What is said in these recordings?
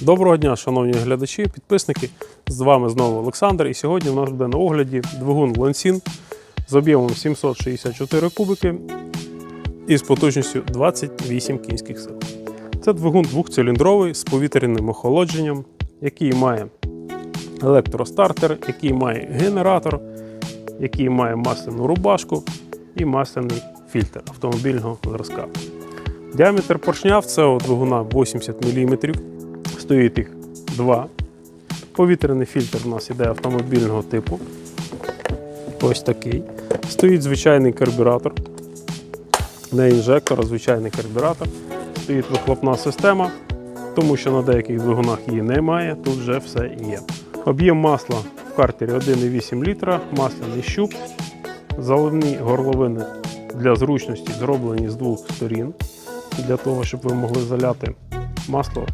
Доброго дня, шановні глядачі, підписники. З вами знову Олександр. І сьогодні у нас буде на огляді двигун Лансін з об'ємом 764 кубики і з потужністю 28 кінських сил. Це двигун двохциліндровий з повітряним охолодженням, який має електростартер, який має генератор, який має масляну рубашку і масляний фільтр автомобільного зразка. Діаметр поршня в цього двигуна 80 мм. Стоїть їх два. Повітряний фільтр у нас іде автомобільного типу. Ось такий. Стоїть звичайний карбюратор. Не інжектор, а звичайний карбюратор. Стоїть вихлопна система, тому що на деяких двигунах її немає, тут вже все є. Об'єм масла в картері 1,8 літра, масляний щуп, заливні горловини для зручності зроблені з двох сторін, для того, щоб ви могли заляти масло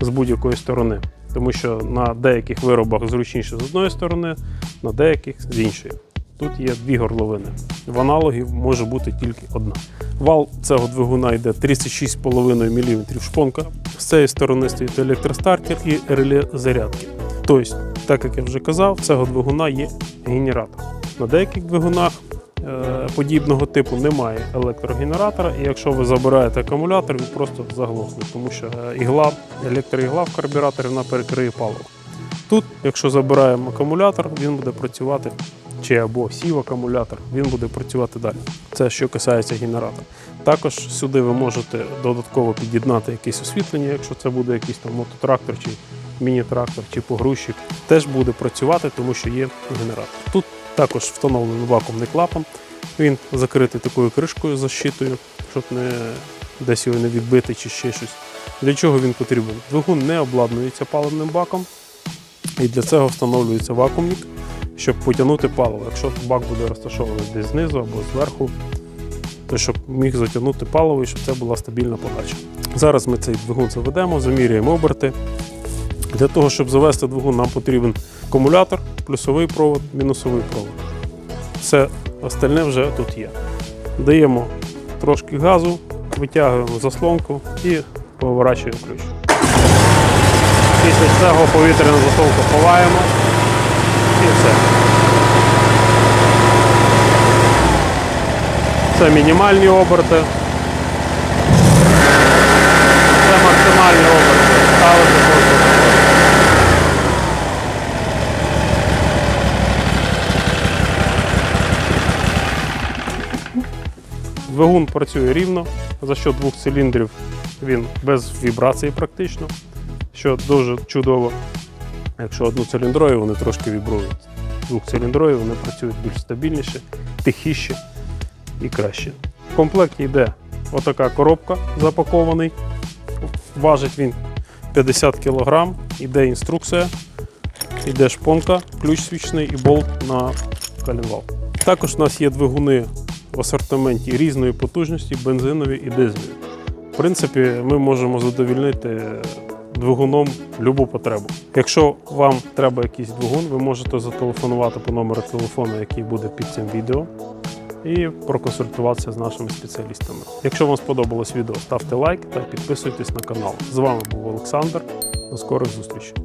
з будь-якої сторони. Тому що на деяких виробах зручніше з одної сторони, на деяких з іншої. Тут є дві горловини. В аналогів може бути тільки одна. Вал цього двигуна йде 36,5 мм шпонка. З цієї сторони стоїть електростартер і реле зарядки. Тобто, так як я вже казав, цього двигуна є генератор. На деяких двигунах подібного типу немає електрогенератора, і якщо ви забираєте акумулятор, він просто заглохне, тому що е, ігла, електроігла в карбюраторі вона перекриє паливо. Тут, якщо забираємо акумулятор, він буде працювати чи або сів акумулятор, він буде працювати далі. Це що касається генератора. Також сюди ви можете додатково під'єднати якесь освітлення, якщо це буде якийсь там мототрактор чи міні-трактор чи погрузчик, теж буде працювати, тому що є генератор. Тут також встановлений вакуумний клапан. Він закритий такою кришкою защитою, щоб не десь його не відбити чи ще щось. Для чого він потрібен? Двигун не обладнується паливним баком, і для цього встановлюється вакуумник, щоб потягнути паливо. Якщо бак буде розташований десь знизу або зверху, то щоб міг затягнути паливо і щоб це була стабільна подача. Зараз ми цей двигун заведемо, заміряємо оберти. Для того, щоб завести двигун, нам потрібен акумулятор, плюсовий провод, мінусовий провод. Все остальне вже тут є. Даємо трошки газу, витягуємо заслонку і поворачуємо ключ. Після цього повітряну заслонку ховаємо і все. Це мінімальні оберти. Це максимальні оберти. Ставити просто. Двигун працює рівно, за що двох циліндрів він без вібрації практично, що дуже чудово. Якщо одноциліндрові, вони трошки вібрують. Двохциліндрові вони працюють більш стабільніше, тихіше і краще. В комплекті йде отака коробка запакований. Важить він 50 кг, іде інструкція, іде шпонка, ключ свічний і болт на коленвал. Також у нас є двигуни в асортименті різної потужності, бензинові і дизельні. В принципі, ми можемо задовільнити двигуном любу потребу. Якщо вам треба якийсь двигун, ви можете зателефонувати по номеру телефону, який буде під цим відео, і проконсультуватися з нашими спеціалістами. Якщо вам сподобалось відео, ставте лайк та підписуйтесь на канал. З вами був Олександр. До скорих зустрічей.